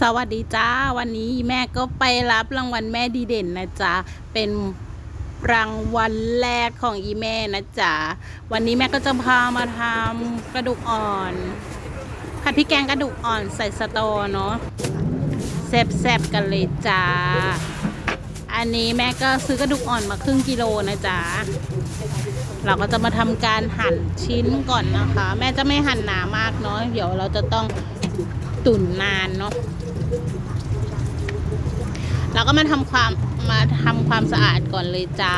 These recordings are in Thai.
สวัสดีจ้า วันนี้แม่ก็ไปรับรางวัลแม่ดีเด่นนะจ๊ะเป็นรางวัลแรกของอีแม่นะจ๊ะวันนี้แม่ก็จะพามาทำกระดูกอ่อนผัดพริกแกงกระดูกอ่อนใส่สตอเนาะแซ่บๆกันเลยจ้าอันนี้แม่ก็ซื้อกระดูกอ่อนมาครึ่งกิโลนะจ๊ะเราก็จะมาทำการหั่นชิ้นก่อนนะคะ แม่จะไม่หั่นหนามากเนาะเดี๋ยวเราจะต้องตุ๋นนานเนาะ เราก็มาทำความมาทำความสะอาดก่อนเลยจ้า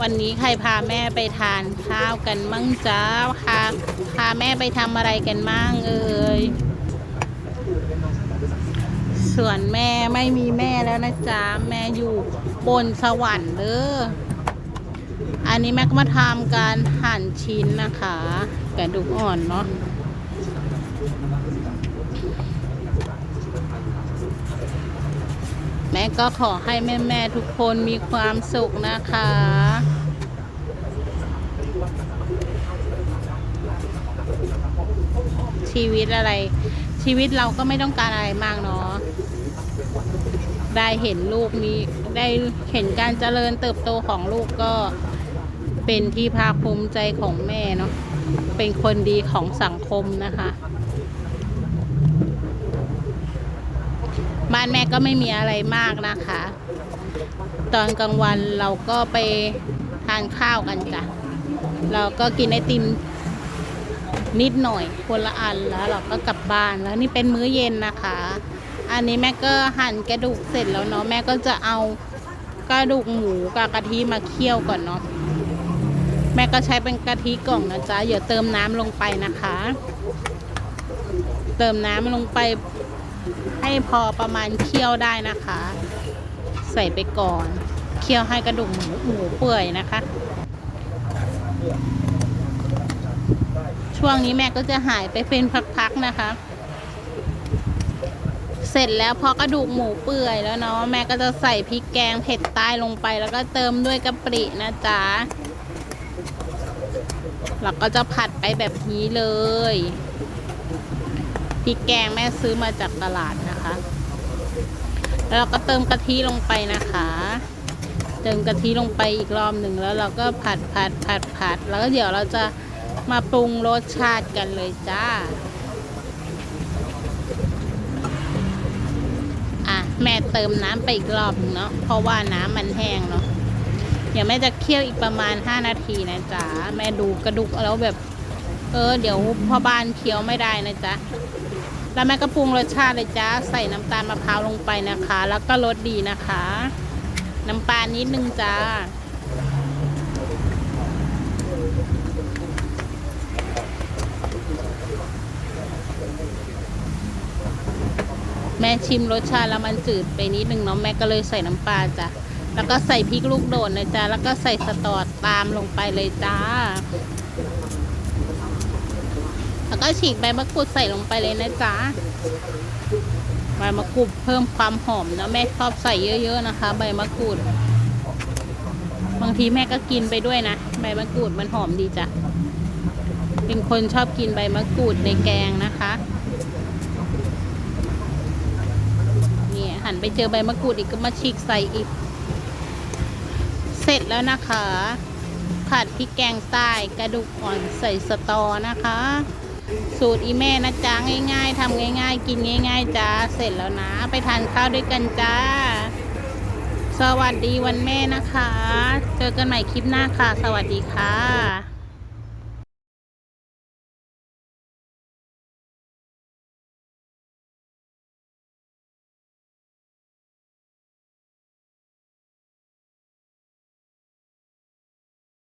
วันนี้ใครพาแม่ไปทานข้าวกันมั่งจ้าพาพาแม่ไปทำอะไรกันมั่งเอ่ยส่วนแม่ไม่มีแม่แล้วนะจ๊ะแม่อยู่บนสวรรค์เด้ออันนี้แม่ก็มาทำการหั่นชิ้นนะคะกระดูกอ่อนเนาะ แม่ ก็ขอให้แม่ ๆ ทุกคนมีความสุขนะคะ ชีวิตอะไร ชีวิตเราก็ไม่ต้องการอะไรมากเนาะได้เห็นลูกมีได้เห็นการเจริญเติบโตของลูกก็เป็นที่ภาคภูมิใจของแม่เนาะเป็นคนดีของสังคมนะคะ บ้านแม่ก็ไม่มีอะไรมากนะคะ ตอนกลางวันเราก็ไปทานข้าวกันจ้ะ เราก็กินไอติมนิดหน่อยคนละอันแล้วเราก็กลับบ้านแล้วนี่เป็นมื้อเย็นนะคะ อันนี้แม่ก็หั่นกระดูกเสร็จแล้วเนาะแม่ก็จะเอากระดูกหมูกับกะทิมาเคี่ยวก่อนเนาะแม่ก็ใช้เป็นกะทิกล่องนะจ๊ะอย่าเติมน้ำลงไปนะคะ เติมน้ำลงไป ให้พอประมาณเคี่ยวได้นะคะ ใส่ไปก่อน เคี่ยวให้กระดูกหมูหมูเปื่อยนะคะ ช่วงนี้แม่ก็จะหายไปเป็นพักๆนะคะ เสร็จแล้วพอกระดูกหมูเปื่อยแล้วเนาะแม่ก็จะใส่พริกแกงเผ็ดใต้ลงไป แล้วก็เติมด้วยกะปินะจ๊ะเราก็จะผัดไปแบบนี้เลยพริกแกงแม่ซื้อมาจากตลาดนะ คะ แล้วเราก็เติมกะทิลงไปนะคะ เติมกะทิลงไปอีกรอบหนึ่งแล้วเราก็ผัดผัดผัดผัด แล้วก็เดี๋ยวเราจะมาปรุงรสชาติกันเลยจ้าอะแม่เติมน้ำไปอีกรอบหนึงเนาะเพราะว่าน้ำมันแห้งเนาะเดี๋ยวแม่จะเคี่ยวอีกประมาณ 5 นาทีนะจ๊ะแม่ดูกระดูกแล้วแบบ เออ เดี๋ยวพ่อบ้านเคี้ยวไม่ได้นะจ๊ะ แล้วแม่ก็ปรุงรสชาติเลยจ้าใส่น้ำตาลมะพร้าวลงไปนะคะ แล้วก็รสดีนะคะ น้ำปลานิดนึงจ้าแม่ชิมรสชาติแล้วมันจืดไปนิดนึงเนาะแม่ก็เลยใส่น้ำปลาจ้ะแล้วก็ใส่พริกลูกโดดนะจ๊ะแล้วก็ใส่สตอดตามลงไปเลยจ้า แล้วก็ฉีกใบมะกรูดใส่ลงไปเลยนะจ๊ะใบมะกรูดเพิ่มความหอมนะแม่ชอบใส่เยอะ ๆนะคะ ใบมะกรูด บางทีแม่ก็กินไปด้วยนะใบมะกรูดมันหอมดีจ้ะเป็นคนชอบกินใบมะกรูดในแกงนะคะนี่หันไปเจอใบมะกรูดอีกก็มาฉีกใส่อีก เสร็จแล้วนะคะผัดพริกแกงใต้กระดูกอ่อนใส่สตอนะคะ สูตรอีแม่นะจ๊ะง่าย ๆทำง่าย ๆ กินง่าย ๆจ้าเสร็จแล้วนะ ไปทานข้าวด้วยกันจ้า สวัสดีวันแม่นะคะ เจอกันใหม่คลิปหน้าค่ะ สวัสดีค่ะ